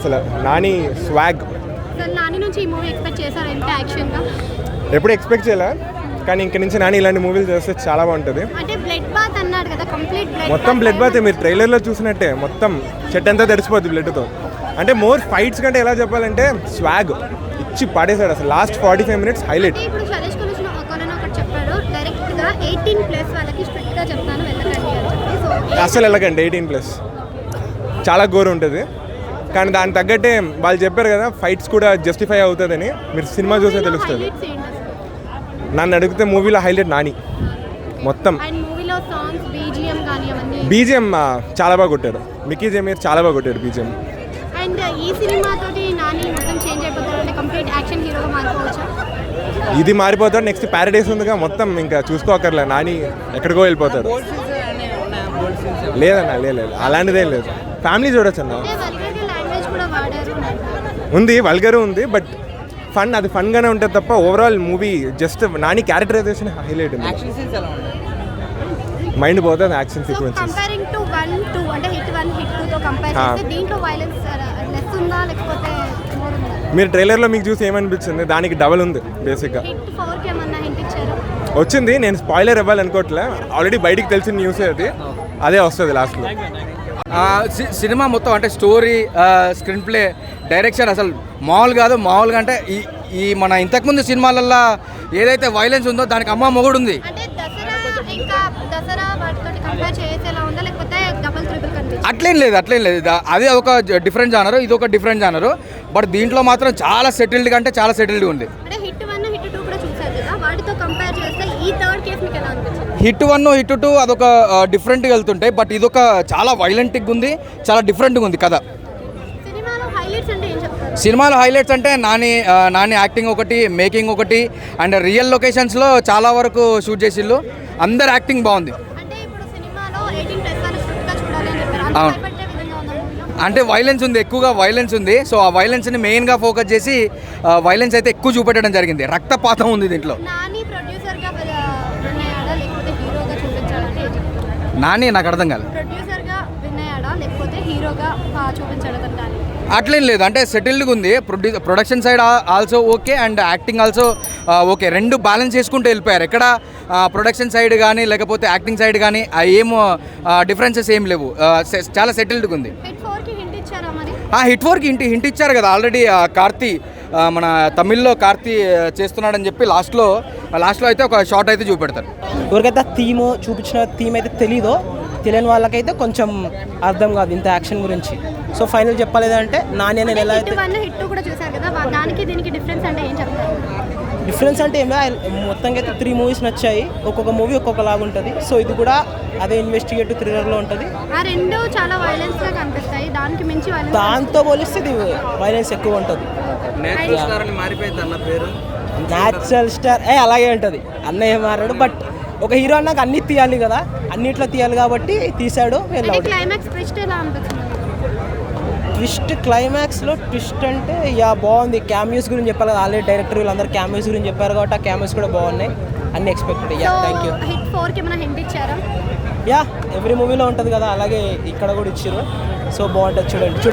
అసలు నాని స్వాగ్. నాని నుంచి ఈ మూవీ ఎక్స్పెక్ట్ చేశారు? ఎంత ఎప్పుడు ఎక్స్పెక్ట్ చేయలే? కానీ ఇంక నుంచి నాని ఇలాంటి మూవీలు చేస్తే చాలా బాగుంటుంది. అంటే బ్లడ్ బాత్ అన్నాడు కదా కంప్లీట్ మొత్తం బ్లడ్ బాత్ మీరు ట్రైలర్లో చూసినట్టే మొత్తం చెట్టు అంతా తడిసిపోద్ది బ్లడ్తో అంటే మోర్ ఫైట్స్ కంటే ఎలా చెప్పాలంటే స్వాగ్ ఇచ్చి పడేశాడు అసలు. Last forty five minutes highlight ఇప్పుడు ఎయిటీన్ ప్లస్ వాళ్ళకి చెప్తాను వెళ్ళకండి అసలు వెళ్ళకండి ఎయిటీన్ ప్లస్ చాలా ఘోరం ఉంటుంది. కానీ దానికి తగ్గట్టే వాళ్ళు చెప్పారు కదా ఫైట్స్ కూడా జస్టిఫై అవుతుందని. మీరు సినిమా చూసే తెలుస్తుంది. నన్ను అడిగితే మూవీలో హైలైట్ నాని. మొత్తం. అండ్ మూవీలో సాంగ్స్ బీజిఎం చాలా బాగా కొట్టాడు. మికీ జమీర్ చాలా బాగా కొట్టాడు బీజిఎం అండ్ ఈ సినిమాతోటి నాని మొత్తం చేంజ్ అయిపోతారు అంటే కంప్లీట్ యాక్షన్ హీరోగా మారిపోవచ్చా? ఇది మారిపోతాడు నెక్స్ట్ ప్యారడైస్ ఉందిగా మొత్తం ఇంకా చూసుకోకర్లే. నాని ఎక్కడికో వెళ్ళిపోతాడు. లేదన్నా లేదు లేదు. అలాంటిదేం లేదు. ఫ్యామిలీ చూడొచ్చు అన్న అంటే వల్గర్ లాంగ్వేజ్ కూడా వాడారు ఉంది వల్గరు ఉంది బట్ ఫన్ అది ఫన్గానే ఉంటుంది తప్ప overall movie just Nani characterization highlight ఉంది. మైండ్ పోతుంది action so sequences comparing to one two అంటే హిట్ వన్ హిట్ టూ తో కంపేర్ ఆ. చేస్తే దీంట్లో వైలెన్స్ లెస్ ఉందా లేకపోతే మోర్ ఉందా? మీరు ట్రైలర్లో మీకు చూసి ఏమనిపించింది? దానికి డబల్ ఉంది బేసిక్గా హిట్ ఫోర్కి ఏమన్నా హింట్ ఇచ్చారు? వచ్చింది నేను స్పాయిలర్ ఇవ్వాలనుకోవట్లే. ఆల్రెడీ బయటికి తెలిసిన న్యూసే అది. అదే వస్తుంది లాస్ట్లో సినిమా మొత్తం అంటే స్టోరీ స్క్రీన్ ప్లే డైరెక్షన్ అసలు మామూలు కాదు మామూలుగా అంటే ఈ ఈ మన ఇంతకుముందు సినిమాలల్లో ఏదైతే వైలెన్స్ ఉందో దానికి అమ్మ మొగుడు ఉంది? అట్లేం లేదు అట్లేం లేదు. అది ఒక డిఫరెంట్ జానరు ఇది ఒక డిఫరెంట్ జానరు బట్ దీంట్లో మాత్రం చాలా సెటిల్డ్ అంటే చాలా సెటిల్డ్ ఉంది అంటే హిట్ వన్ హిట్ టూ కూడా చూసారు కదా వాటితో కంపేర్ చేస్తే ఈ థర్డ్ కేసు మీకు ఎలా అనిపించింది? హిట్ వన్ హిట్ టూ అదొక డిఫరెంట్గా వెళ్తుంటాయి. బట్ ఇదొక చాలా వైలెంట్గా ఉంది చాలా డిఫరెంట్గా ఉంది కథ. సినిమాలో హైలైట్స్ అంటే ఏం చెప్తారు? సినిమాలో హైలైట్స్ అంటే నాని నాని యాక్టింగ్ ఒకటి మేకింగ్ ఒకటి అండ్ రియల్ లొకేషన్స్లో చాలా వరకు షూట్ చేసిళ్ళు. అందరు యాక్టింగ్ బాగుంది. అంటే ఇప్పుడు సినిమాలో ఎయిటీన్ ప్లస్ వాళ్ళు స్ట్రిక్ట్గా చూడాలి అని చెప్పారు. అంత అవును. భయపెట్టే విధంగా ఉందా మూవీలో అంటే వైలెన్స్ ఉంది ఎక్కువగా వైలెన్స్ ఉంది. సో ఆ వైలెన్స్ని మెయిన్గా ఫోకస్ చేసి వైలెన్స్ అయితే ఎక్కువ చూపెట్టడం జరిగింది. రక్తపాతం ఉంది దీంట్లో. నాని ప్రొడ్యూసర్గా విన్ అయ్యాడా లేకపోతే హీరోగా చూపించాడంటే ఏం చెప్తారు నాని నాకు అర్థం కాదు అట్లేం లేదు. అంటే సెటిల్డ్గా ఉంది ప్రొడ్యూ production side also okay and acting also okay. రెండు బ్యాలెన్స్ చేసుకుంటూ వెళ్ళిపోయారు. ఎక్కడ ప్రొడక్షన్ సైడ్ కానీ లేకపోతే యాక్టింగ్ సైడ్ కానీ ఏం డిఫరెన్సెస్ ఏం లేవు. చాలా సెటిల్డ్గా ఉంది హిట్ ఫోర్కి ఇంటి హింట్ ఇచ్చారు కదా. ఆల్రెడీ కార్తీ మన తమిళ్ళో కార్తీ చేస్తున్నాడని చెప్పి లాస్ట్లో లాస్ట్లో అయితే ఒక షార్ట్ అయితే చూపెడతారు. ఎవరికైతే థీమ్ చూపించిన థీమ్ అయితే తెలీదో తెలియని వాళ్ళకైతే కొంచెం అర్థం కాదు ఇంత యాక్షన్ గురించి. సో ఫైనల్ చెప్పలేదంటే నాని అనేది ఎలా అయితే వన్ హిట్ టూ కూడా చూసారు కదా వా- దానికి దీనికి డిఫరెన్స్ అంటే ఏం చెప్తారు డిఫరెన్స్ అంటే ఏమే మొత్తంగా అయితే త్రీ మూవీస్ నచ్చాయి ఒక్కొక్క మూవీ ఒక్కొక్క లాగా ఉంటుంది. సో ఇది కూడా అదే ఇన్వెస్టిగేటివ్ థ్రిల్లర్లో ఉంటుంది. ఆ రెండు చాలా వైలెన్స్గా కనిపిస్తాయి దానికి మించి వైలెన్స్ దాంతో పోలిస్తే ఇది వైలెన్స్ ఎక్కువ ఉంటుంది. న్యాచురల్ స్టార్ ఏ అలాగే ఉంటుంది. అన్నయ్య మారాడు బట్ ఒక హీరో అన్నాక అన్ని తీయాలి కదా. అన్నిట్లో తీయాలి కాబట్టి క్లైమాక్స్ ట్విస్ట్ క్లైమాక్స్లో ట్విస్ట్ అంటే యా బాగుంది. క్యామియోస్ గురించి చెప్పాలి కదా ఆల్రెడీ డైరెక్టర్ వీళ్ళందరూ క్యామియోస్ గురించి చెప్పారు కాబట్టి ఆ క్యామియోస్ కూడా బాగున్నాయి. అన్ని expected yeah thank you yeah every మూవీలో ఉంటుంది కదా అలాగే ఇక్కడ కూడా ఇచ్చారు. సో బాగుంటుంది. చూడండి.